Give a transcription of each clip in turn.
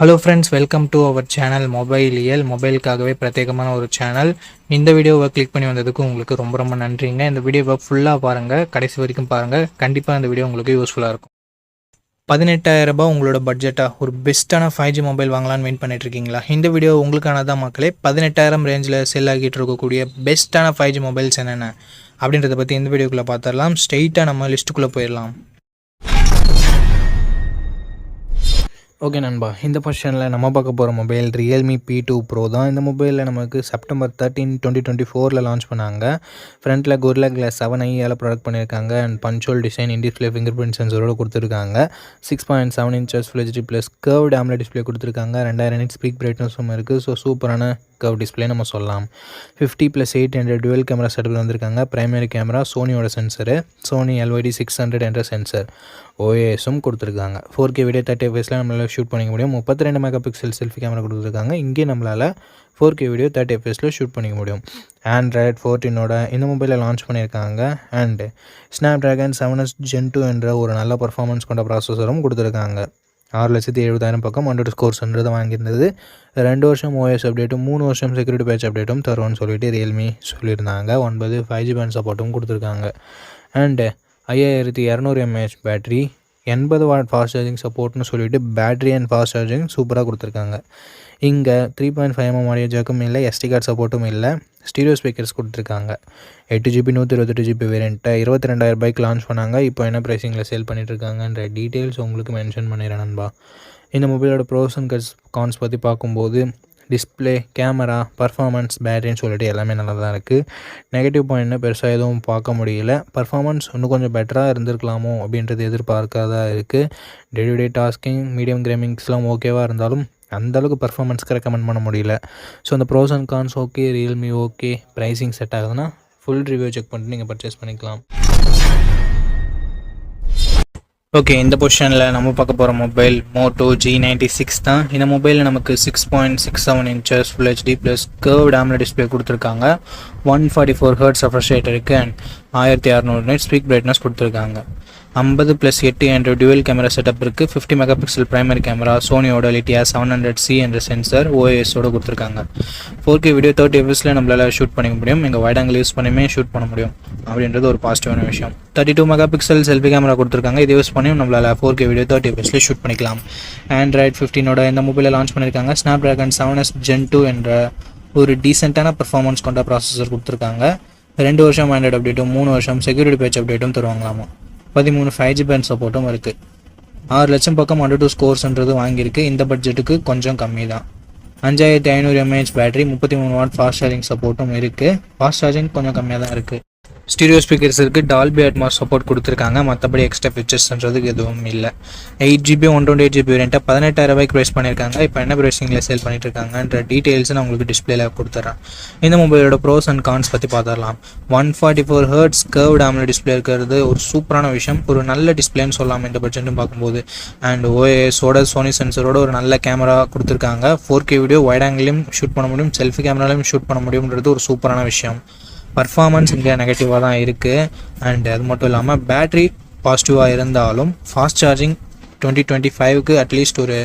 Hello friends welcome to our channel mobile இயல் மொபைலுக்காகவே பிரத்யேகமான ஒரு சேனல் இந்த வீடியோவை கிளிக் பண்ணி வந்ததுக்கு உங்களுக்கு ரொம்ப ரொம்ப நன்றிங்க. இந்த வீடியோவை ஃபுல்லாக பாருங்கள் கடைசி வரைக்கும் பாருங்கள் கண்டிப்பாக இந்த வீடியோ உங்களுக்கு யூஸ்ஃபுல்லாக இருக்கும். பதினெட்டாயிரம் உங்களோட பட்ஜெட்டாக ஒரு பெஸ்ட்டான ஃபைவ் ஜி மொபைல் வாங்கலாம்னு வெயிட் பண்ணிட்டு இருக்கீங்களா? இந்த வீடியோ உங்களுக்கானதான் மக்களே? பதினெட்டாயிரம் ரேஞ்சில் செல் ஆகிட்டு இருக்கக்கூடிய பெஸ்ட்டான ஃபைவ் ஜி மொபைல்ஸ் என்னென்ன? அப்படின்றத பற்றி இந்த வீடியோக்குள்ளே பார்த்துடலாம். ஸ்ட்ரெயிட்டாக நம்ம லிஸ்ட்டுக்குள்ளே போயிடலாம். ஓகே நண்பா இந்த பொசிஷனில் நம்ம பார்க்க போகிற mobile Realme P two Pro தான். இந்த மொபைலில் நமக்கு செப்டம்பர் தேர்ட்டீன் டுவெண்ட்டி டுவெண்ட்டி ஃபோரில் லான்ச் பண்ணாங்க. ஃப்ரண்ட்டில் குர்ல கிளாஸ் செவன் ஐயால் ப்ராடக்ட் பண்ணியிருக்காங்க. And punch hole design in display fingerprint சென்சரோடு கொடுத்துருக்காங்க. Six point seven inches full HD plus curve டேம்ல display கொடுத்துருக்காங்க. ரெண்டாயிரம் நிட் ஸ்பீக் பிரைட்னஸும் இருக்குது ஸோ சூப்பரான கர்வ் டிஸ்பிளே நம்ம சொல்லலாம். Fifty plus eight hundred dual camera செட்டப்பில் வந்திருக்காங்க. Primary camera சோனியோட sensor Sony LYT six hundred என்ற சென்சர் ஓஏஎஸும் கொடுத்துருக்காங்க. ஃபோர் கே வீடியோ தேர்ட்டி எஃப்எஸில் நம்மளால் ஷூட் பண்ணிக்க முடியும். முப்பத்தி ரெண்டு மெகா பிக்சல் செல்ஃபி கேமரா கொடுத்துருக்காங்க. இங்கே நம்மளால் ஃபோர் கே வீடியோ தேர்ட்டி எஃப்எஸில் ஷூட் பண்ணிக்க முடியும். ஆண்ட்ராய்ட் ஃபோர்டீனோட இந்த மொபைலில் லான்ச் பண்ணியிருக்காங்க and Snapdragon seven S gen two என்ற ஒரு நல்ல பர்ஃபார்மன்ஸ் கொண்ட ப்ராசஸரும் கொடுத்துருக்காங்க. ஆறு லட்சத்தி எழுபதாயிரம் பக்கம் ஹண்ட்ரட் ஸ்கோர்ஸ்ன்றது வாங்கியிருந்தது. ரெண்டு வருஷம் ஓஎஸ் அப்டேட்டும் மூணு வருஷம் செக்யூரிட்டி பேட்ச் அப்டேட்டும் தருவோம்னு சொல்லிட்டு ரியல்மி சொல்லியிருந்தாங்க. ஒன்பது ஃபைவ் ஜி பேண்ட் சப்போர்ட்டும் கொடுத்துருக்காங்க. அண்டு ஐயாயிரத்தி இரநூறு எம்ஏஹெச் பேட்ரி எண்பது வாட் ஃபாஸ்ட் சார்ஜிங் சப்போர்ட்னு சொல்லிட்டு பேட்ரி அண்ட் ஃபாஸ்ட் சார்ஜிங் சூப்பராக கொடுத்துருக்காங்க. இங்கே three point five mm audio ஜாக்கும் இல்லை எஸ்டி கார்டு சப்போர்ட்டும் இல்லை. ஸ்டீரியோ ஸ்பீக்கர்ஸ் கொடுத்துருக்காங்க. எட்டு ஜிபி நூற்றி இருபத்தெட்டு ஜிபி வேரியண்ட்டை இருபத்தி ரெண்டாயிரம் பைக் லான்ச் பண்ணாங்க. இப்போ என்ன ப்ரைஸிங்கில் சேல் பண்ணிட்டுருக்காங்கன்ற டீட்டெயில்ஸ் உங்களுக்கு மென்ஷன் பண்ணிடுறேன் நண்பா. இந்த மொபைலோட ப்ரோஸ் அண்ட் கட்ஸ் கான்ஸ் பற்றி பார்க்கும்போது டிஸ்பிளே கேமரா பர்ஃபாமன்ஸ் பேட்டரின்னு சொல்லிட்டு எல்லாமே நல்லா தான் இருக்குது நெகட்டிவ் பாயிண்ட்னு பெருசாக எதுவும் பார்க்க முடியல. பர்ஃபாமன்ஸ் இன்னும் கொஞ்சம் பெட்டராக இருந்திருக்கலாமோ அப்படின்றது எதிர்பார்க்காதான் இருக்குது day to day tasking medium கிரேமிங்ஸ்லாம் ஓகேவாக இருந்தாலும் அந்தளவுக்கு பர்ஃபாமன்ஸ்க்கு ரெக்கமெண்ட் பண்ண முடியல. ஸோ அந்த pros and cons okay Realme okay pricing set ஆகுதுன்னா ஃபுல் ரிவ்யூ செக் பண்ணிட்டு நீங்கள் பர்ச்சேஸ் பண்ணிக்கலாம். ஓகே இந்த பொசிஷனில் நம்ம பார்க்க போகிற mobile Moto G ninety six தான். இந்த மொபைலில் நமக்கு six point six seven inches full HD plus curve டேம்ல display கொடுத்துருக்காங்க. One forty four hertz refresh rate இருக்குது அண்ட் ஆயிரத்தி அறநூறு நைட் ஸ்பீக் பிரைட்னஸ் கொடுத்துருக்காங்க. ஐம்பது ப்ளஸ் எட்டு என்ற டுவெல் கேமரா செட்டப் இருக்குது fifty mega pixel primary camera சோனியோட லிட்டியா செவன் ஹண்ட்ரட் சி என்ற சென்சர் ஓஎஸோட கொடுத்துருக்காங்க. ஃபோர் கே வீடியோ தேர்ட்டி எஃப்எஸில் நம்மளால் ஷூட் பண்ணிக்க முடியும். எங்கள் வைட் ஆங்கிள் யூஸ் பண்ணியுமே ஷூட் பண்ண முடியும். அப்படின்றது ஒரு பாசிட்டிவான விஷயம். Thirty two megapixel selfie camera கொடுத்துருக்காங்க. இதை யூஸ் பண்ணியும் நம்மளால் ஃபோர் கே வீடியோ தேர்ட்டி எஃப்எஸில் ஷூட் பண்ணிக்கலாம். ஆண்ட்ராய்ட் ஃபிஃப்டினோட இந்த மொபைலில் லான்ச் பண்ணியிருக்காங்க. Snapdragon seven S gen two என்ற ஒரு டீசெண்டான பர்ஃபார்மன்ஸ் கொண்ட ப்ராசஸர் கொடுத்துருக்காங்க. ரெண்டு வருஷம் ஆண்ட்ராய்டு அப்டேட்டும் மூணு வருஷம் செக்யூரிட்டி பேட்ச் அப்டேட்டும் தருவாங்களாமா? பதிமூணு ஃபைவ் ஜி பேண்ட் சப்போர்ட்டும் இருக்குது ஆறு லட்சம் பக்கம் அண்டர் டூ ஸ்கோர்ஸ்ன்றது வாங்கியிருக்கு. இந்த பட்ஜெட்டுக்கு கொஞ்சம் கம்மி தான் அஞ்சாயிரத்தி ஐநூறு எம்ஏஹெச் பேட்டரி முப்பத்தி மூணு வாட் ஃபாஸ்ட் சார்ஜிங் சப்போர்ட்டும் இருக்குது ஃபாஸ்ட் சார்ஜிங் கொஞ்சம் கம்மியாக தான் இருக்குது ஸ்டீரியோ ஸ்பீக்கர்ஸுக்கு டால்பி அட்மாஸ் சப்போர்ட் கொடுத்துருக்காங்க. மற்றபடி எக்ஸ்ட்ரா ஃபீச்சர்ஸ்ன்றதுக்கு எதுவும் இல்லை. Eight GB one twenty eight GB வேரியண்ட்டை பதினெட்டாயிரம் ரூபாய்க்கு ப்ரைஸ் பண்ணியிருக்காங்க இப்போ என்ன ப்ரைஸிங்கில் சேல் பண்ணிட்டு இருக்காங்கன்ற டீட்டெயில்ஸ் நான் உங்களுக்கு டிஸ்பிளேல கொடுத்துட்றேன் இந்த மொபைலோட ப்ரோஸ் அண்ட் கான்ஸ் பற்றி பார்த்துடலாம். One forty four hertz curve டேம்ல display இருக்கிறது ஒரு சூப்பரான விஷயம். ஒரு நல்ல டிஸ்பிளேன்னு சொல்லலாம் இந்த பட்ஜெட்டும் பார்க்கும்போது. அண்ட் ஓஎஸோட சோனி சென்சரோட ஒரு நல்ல கேமரா கொடுத்துருக்காங்க. ஃபோர் கே வீடியோ வைட் ஆங்கிலையும் ஷூட் பண்ண முடியும். செல்ஃபி கேமராலையும் ஷூட் பண்ண முடியும்ன்றது ஒரு சூப்பரான விஷயம். பர்ஃபார்மன்ஸ் இங்கே நெகட்டிவாக தான் இருக்குது அண்ட் அது மட்டும் இல்லாமல் பேட்ரி பாசிட்டிவாக இருந்தாலும் ஃபாஸ்ட் சார்ஜிங் டுவெண்ட்டி டுவெண்ட்டி ஃபைவ்க்கு அட்லீஸ்ட் ஒரு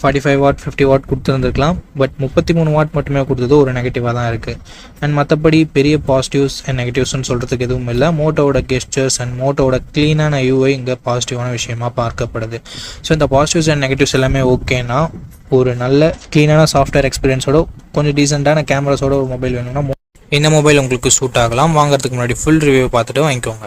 forty five watt fifty watt கொடுத்துருந்துருக்கலாம். But முப்பத்தி மூணு வாட் மட்டுமே கொடுத்தது ஒரு நெகட்டிவாக தான் இருக்குது அண்ட் மற்றபடி பெரிய பாசிட்டிவ்ஸ் அண்ட் நெகட்டிவ்ஸ்னு சொல்கிறதுக்கு எதுவும் இல்லை. மோட்டோவோட கெஸ்டர்ஸ் அண்ட் மோட்டோவோட க்ளீனான யூஐ இங்கே பாசிட்டிவான விஷயமாக பார்க்கப்படுது. ஸோ இந்த பாசிட்டிவ்ஸ் அண்ட் நெகட்டிவ்ஸ் எல்லாமே ஓகேனா ஒரு நல்ல க்ளீனான சாஃப்ட்வேர் எக்ஸ்பீரியன்ஸோட கொஞ்சம் டீசெண்டான கேமராஸோட ஒரு மொபைல் வேணும்னா இந்த மொபைல் உங்களுக்கு சூட் ஆகலாம் வாங்குறதுக்கு முன்னாடி ஃபுல் ரிவ்யூ பார்த்துட்டு வாங்கிக்கோங்க.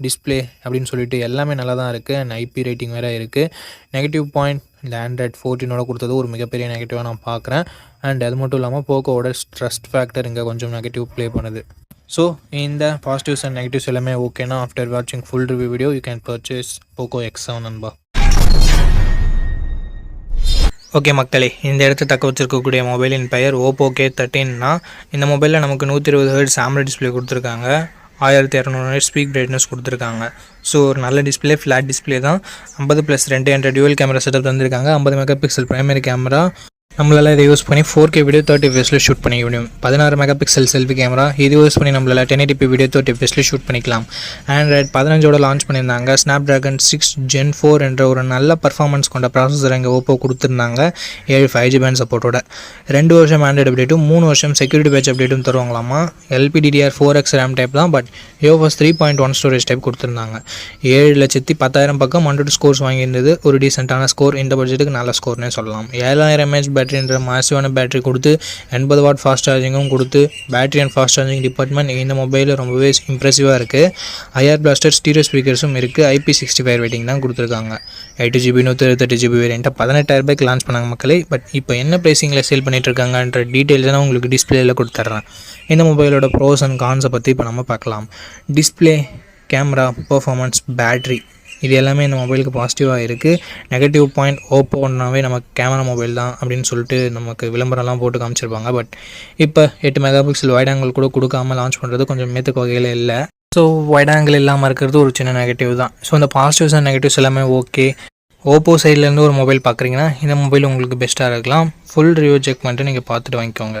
display அப்படின்னு சொல்லிட்டு எல்லாமே நல்லா தான் இருக்குது அண்ட் ஐபி ரேட்டிங் வேறு இருக்குது நெகட்டிவ் பாயிண்ட் இந்த ஆண்ட்ராய்ட் ஃபோர்டீனோட கொடுத்தது ஒரு மிகப்பெரிய நெகட்டிவாக நான் பார்க்குறேன் அண்ட் அது மட்டும் இல்லாமல் போக்கோவோட ஸ்ட்ரெஸ்ட் ஃபேக்டர் இங்கே கொஞ்சம் நெகட்டிவ் ப்ளே பண்ணுது. ஸோ இந்த பாசிட்டிவ்ஸ் அண்ட் நெகட்டிவ்ஸ் எல்லாமே ஓகேனா ஆஃப்டர் வாட்சிங் full review video you can purchase Poco X seven நண்பா. ஓகே மக்களே இந்த இடத்த தக்க வச்சிருக்கக்கூடிய மொபைலின் பெயர் ஓப்போ கே தேர்ட்டின்னா இந்த மொபைலில் நமக்கு நூற்றி இருபது ஹெர்ட்ஸ் ஆம்ல டிஸ்பிளே கொடுத்துருக்காங்க. ஆயிரத்தி இரநூறு ஸ்பீக் பிரைட்னஸ் கொடுத்துருக்காங்க. ஸோ ஒரு நல்ல டிஸ்பிளே ஃப்ளாட் டிஸ்பிளே தான். ஐம்பது ப்ளஸ் ரெண்டு ஹண்ட்ரட் டியூவல் கேமரா செட்டப் தந்திருக்காங்க. ஐம்பது மெகா பிக்சல் ப்ரைமரி கேமரா நம்மளால் இதை யூஸ் பண்ணி ஃபோர் கே வீடியோ தேர்ட்டி ஃபேஸில் ஷூட் பண்ணிக்க முடியும். பதினாறு மெகா பிக்சல் செல்ஃபி கேமரா இது யூஸ் பண்ணி நம்மளால் டென் எயிட்டி வீடியோ தேர்ட்டி ஃபேஸில் ஷூட் பண்ணிக்கலாம். ஆண்ட்ராய்ட் பதினஞ்சோட லான்ச் பண்ணியிருந்தாங்க. Snapdragon six gen four என்ற ஒரு நல்ல பர்ஃபார்மன்ஸ் கொண்ட ப்ராசஸர் இங்கே ஓப்போ கொடுத்துருந்தாங்க. ஏழு ஃபைவ் ஜி பேண்ட் சப்போர்ட்டோட ரெண்டு வருஷம் ஆண்ட்ராய்டு அப்டேட்டும் மூணு வருஷம் செக்யூரிட்டி பேட்ச் அப்டேட்டும் தருவாங்களாமா? LPDDR four X RAM type தான் but UFS three point one storage type கொடுத்துருந்தாங்க. ஏழு லட்சத்தி பத்தாயிரம் பக்கம் ஹண்ட்ரட் ஸ்கோர்ஸ் வாங்கியிருந்தது. ஒரு டீசெண்டான ஸ்கோர் இந்த பட்ஜெட்டுக்கு நல்ல ஸ்கோர்னே சொல்லலாம். ஏழாயிரம் எம்ஏஹெச் பேட்டரி பேட்டரின்ற மாசிவான பேட்டரி கொடுத்து எண்பது வாட் ஃபாஸ்ட் சார்ஜிங்கும் கொடுத்து battery and fast charging department இந்த மொபைலில் ரொம்பவே இம்ப்ரெசிவாக இருக்குது ஐஆர் பிளாஸ்டர் ஸ்டீரியோ ஸ்பீக்கர்ஸும் இருக்குது ஐபி சிக்ஸ்டி ஃபைவ் ரேட்டிங் தான் கொடுத்துருக்காங்க. எயிட்டு ஜிபி நூற்றி இருபத்தெட்டு ஜிபி வேரியண்ட்டை பதினெட்டாயிரம் ரூபாய்க்கு லான்ச் பண்ணாங்க மக்களே. பட் இப்போ என்ன ப்ரைஸிங்கில் சேல் பண்ணிட்டு இருக்காங்கன்ற டீட்டெயில்ஸ் நான் உங்களுக்கு டிஸ்பிளேயில் கொடுத்துட்றேன் இந்த மொபைலோட ப்ரோஸ் அண்ட் கான்ஸை பற்றி இப்போ நம்ம பார்க்கலாம். டிஸ்பிளே கேமரா பர்ஃபார்மன்ஸ் பேட்ரி இது எல்லாமே இந்த மொபைலுக்கு பாசிட்டிவாக இருக்குது நெகட்டிவ் பாயிண்ட் ஓப்போன்னாவே நமக்கு கேமரா மொபைல் தான் அப்படின்னு சொல்லிட்டு நமக்கு விளம்பரம்லாம் போட்டு காமிச்சிருப்பாங்க. பட் இப்போ எட்டு மெகா பிக்சல் வைட் ஆங்கிள் கூட கொடுக்காம லான்ச் பண்ணுறது கொஞ்சம் மேத்துக்கு வகையில் இல்லை. ஸோ வைட் ஆங்கிள் இல்லாமல் இருக்கிறது ஒரு சின்ன நெகட்டிவ் தான். ஸோ இந்த பாசிட்டிவ்ஸ் அண்ட் நெகட்டிவ்ஸ் எல்லாமே ஓகே ஓப்போ சைட்லேருந்து ஒரு மொபைல் பார்க்குறீங்கன்னா இந்த மொபைல் உங்களுக்கு பெஸ்ட்டாக இருக்கலாம். ஃபுல் ரிவ்யூ செக் பண்ணிட்டு நீங்கள் பார்த்துட்டு வாங்கிக்கோங்க.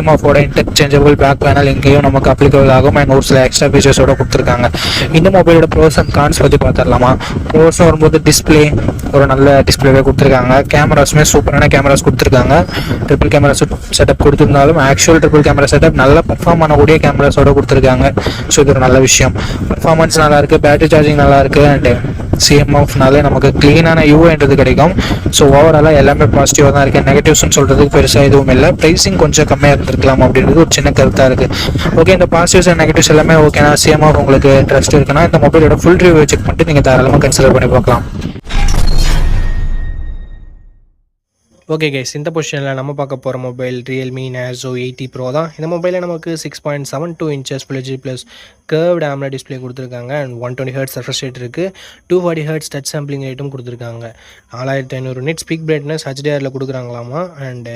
uh, டிஎம்எஃபோட இன்டர்சேஞ்சபிள் பேக் பேனல் இங்கேயும் நமக்கு அப்ளிகபிள் ஆகும். அண்ட் ஒரு சில எக்ஸ்ட்ரா ஃபீச்சர்ஸோட கொடுத்துருக்காங்க. இந்த மொபைலோட ப்ரோஸ் அண்ட் கான்ஸ் பற்றி பார்த்துடலாமா? ப்ரோஸ் வரும்போது டிஸ்பிளே ஒரு நல்ல டிஸ்பிளேவே கொடுத்துருக்காங்க. கேமராஸுமே சூப்பரான கேமராஸ் கொடுத்துருக்காங்க. ட்ரிபிள் கேமரா செட்டப் கொடுத்துருந்தாலும் ஆக்சுவல் ட்ரிபிள் கேமரா செட்டப் நல்ல பர்ஃபார்ம் பண்ணக்கூடிய கேமராஸோட கொடுத்துருக்காங்க. ஸோ இது ஒரு நல்ல விஷயம். பர்ஃபார்மன்ஸ் நல்லா இருக்குது பேட்டரி சார்ஜிங் நல்லா இருக்குது அண்ட் சிஎம்எஃப்னாலே நமக்கு க்ளீனான யூஏன்றது கிடைக்கும். ஸோ ஓவராலாக எல்லாமே பாசிட்டிவாக தான் இருக்குது நெகட்டிவ்ஸ்னு சொல்கிறதுக்கு பெருசாக எதுவும் இல்லை. ப்ரைஸிங் கொஞ்சம் கம்மியாக இருக்கலாம் அப்படின்றது ஒரு சின்ன கருத்தாக இருக்குது ஓகே இந்த பாசிட்டிவ்ஸ் அண்ட் நெகட்டிவ்ஸ் எல்லாமே ஓகேனா சேமாக உங்களுக்கு ட்ரஸ்ட் இருக்குன்னா இந்த மொபைலோட ஃபுல் ரிவ்யூ செக் பண்ணிட்டு நீங்கள் தாராளமாக கன்சிடர் பண்ணி பார்க்கலாம். ஓகே கைஸ் இந்த பொசிஷனில் நம்ம பார்க்க போகிற mobile Realme Narzo eighty pro தான். இந்த மொபைலில் நமக்கு six point seven two inches full G plus curved AMOLED display கொடுத்துருக்காங்க. And one twenty hertz refresh rate இருக்குது two forty hertz touch sampling ரேட்டும் கொடுத்துருக்காங்க. நாலாயிரத்தி ஐநூறு நெட் ஸ்பீக் பிரைட்னஸ் ஹெச்டிஆரில் கொடுக்குறாங்களாமா? And